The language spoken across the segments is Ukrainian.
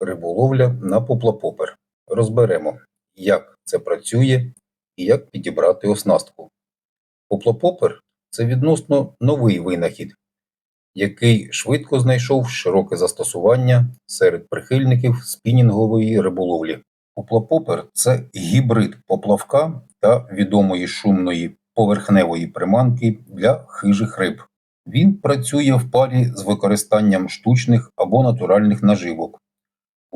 Риболовля на поплапопер. Розберемо, як це працює і як підібрати оснастку. Поплапопер – це відносно новий винахід, який швидко знайшов широке застосування серед прихильників спінінгової риболовлі. Поплапопер – це гібрид поплавка та відомої шумної поверхневої приманки для хижих риб. Він працює в парі з використанням штучних або натуральних наживок.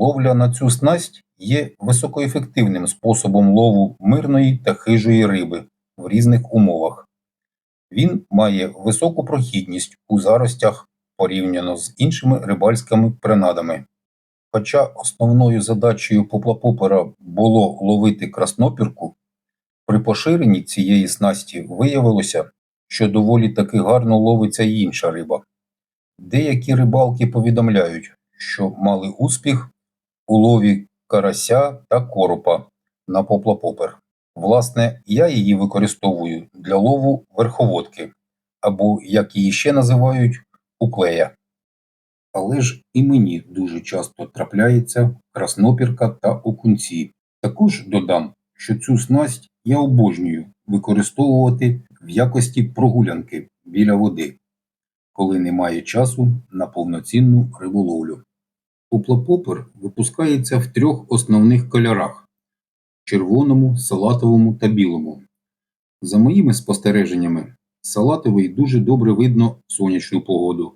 Ловля на цю снасть є високоефективним способом лову мирної та хижої риби в різних умовах. Він має високу прохідність у заростях порівняно з іншими рибальськими принадами. Хоча основною задачею поплапопера було ловити краснопірку, при поширенні цієї снасті виявилося, що доволі таки гарно ловиться й інша риба. Деякі рибалки повідомляють, що мали успіх у лові карася та коропа на поплапопер. Власне, я її використовую для лову верховодки, або, як її ще називають, уклея. Але ж і мені дуже часто трапляється краснопірка та окунці. Також додам, що цю снасть я обожнюю використовувати в якості прогулянки біля води, коли немає часу на повноцінну риболовлю. Поплапопер випускається в трьох основних кольорах червоному, салатовому та білому. За моїми спостереженнями, салатовий дуже добре видно в сонячну погоду.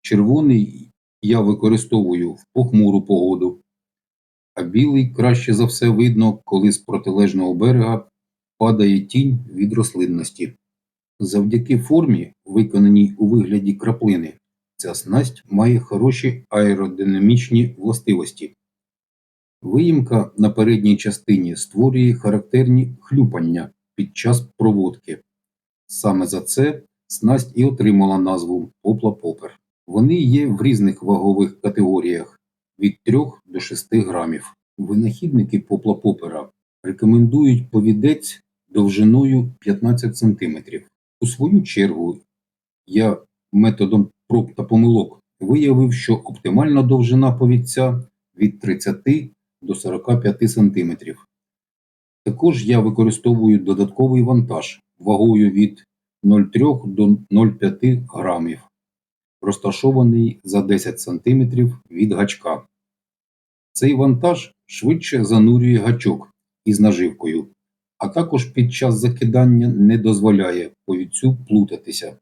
Червоний я використовую в похмуру погоду, а білий краще за все видно, коли з протилежного берега падає тінь від рослинності. Завдяки формі, виконаній у вигляді краплини, ця снасть має хороші аеродинамічні властивості. Виїмка на передній частині створює характерні хлюпання під час проводки. Саме за це снасть і отримала назву попла-попер. Вони є в різних вагових категоріях від 3 до 6 грамів. Винахідники попла-попера рекомендують повідець довжиною 15 см. У свою чергу я методом проб та помилок виявив, що оптимальна довжина повідця від 30 до 45 см. Також я використовую додатковий вантаж вагою від 0,3 до 0,5 грамів, розташований за 10 см від гачка. Цей вантаж швидше занурює гачок із наживкою, а також під час закидання не дозволяє повідцю плутатися.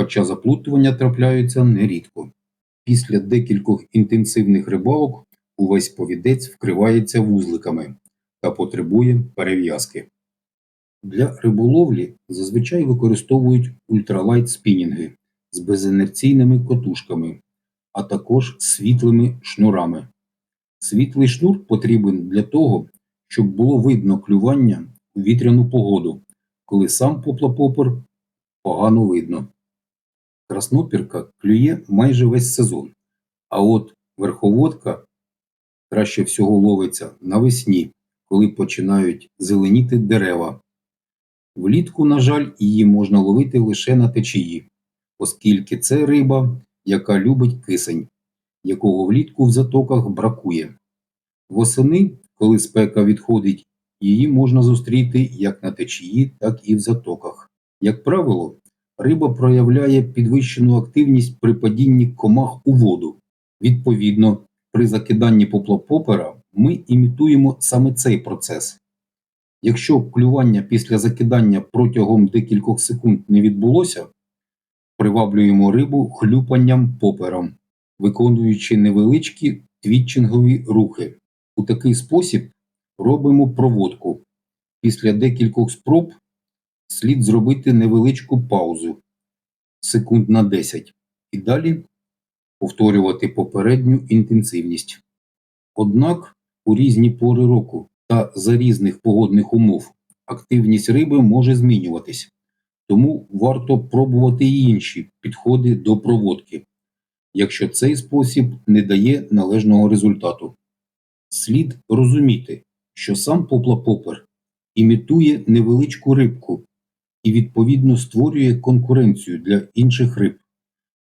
Хоча заплутування трапляються нерідко. Після декількох інтенсивних рибалок увесь повідець вкривається вузликами та потребує перев'язки. Для риболовлі зазвичай використовують ультралайт спінінги з безінерційними котушками, а також світлими шнурами. Світлий шнур потрібен для того, щоб було видно клювання у вітряну погоду, коли сам поплапопер погано видно. Краснопірка клює майже весь сезон, а от верховодка краще всього ловиться навесні, коли починають зеленіти дерева. Влітку, на жаль, її можна ловити лише на течії, оскільки це риба, яка любить кисень, якого влітку в затоках бракує. Восени, коли спека відходить, її можна зустріти як на течії, так і в затоках. Як правило, риба проявляє підвищену активність при падінні комах у воду. Відповідно, при закиданні поплапопера ми імітуємо саме цей процес. Якщо клювання після закидання протягом декількох секунд не відбулося, приваблюємо рибу хлюпанням попером, виконуючи невеличкі твітчингові рухи. У такий спосіб робимо проводку. Після декількох спроб слід зробити невеличку паузу секунд на 10 і далі повторювати попередню інтенсивність. Однак у різні пори року та за різних погодних умов активність риби може змінюватись, тому варто пробувати й інші підходи до проводки, якщо цей спосіб не дає належного результату. Слід розуміти, що сам поплапопер імітує невеличку рибку і відповідно створює конкуренцію для інших риб.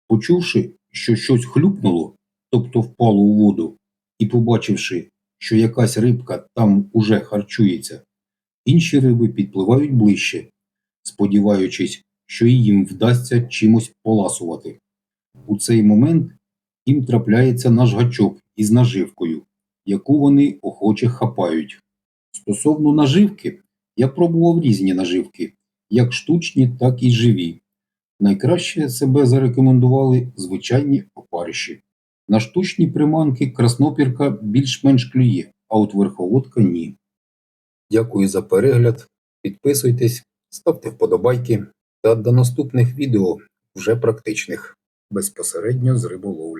Почувши, що щось хлюпнуло, тобто впало у воду, І побачивши, що якась рибка там уже харчується, інші риби підпливають ближче, сподіваючись, що їм вдасться чимось поласувати. У цей момент їм трапляється наш гачок із наживкою, яку вони охоче хапають. Стосовно наживки, я пробував різні наживки, як штучні, так і живі. Найкраще себе зарекомендували звичайні опариші. На штучні приманки краснопірка більш-менш клює, а от верховодка ні. Дякую за перегляд. Підписуйтесь, ставте вподобайки та до наступних відео вже практичних безпосередньо з риболовлі.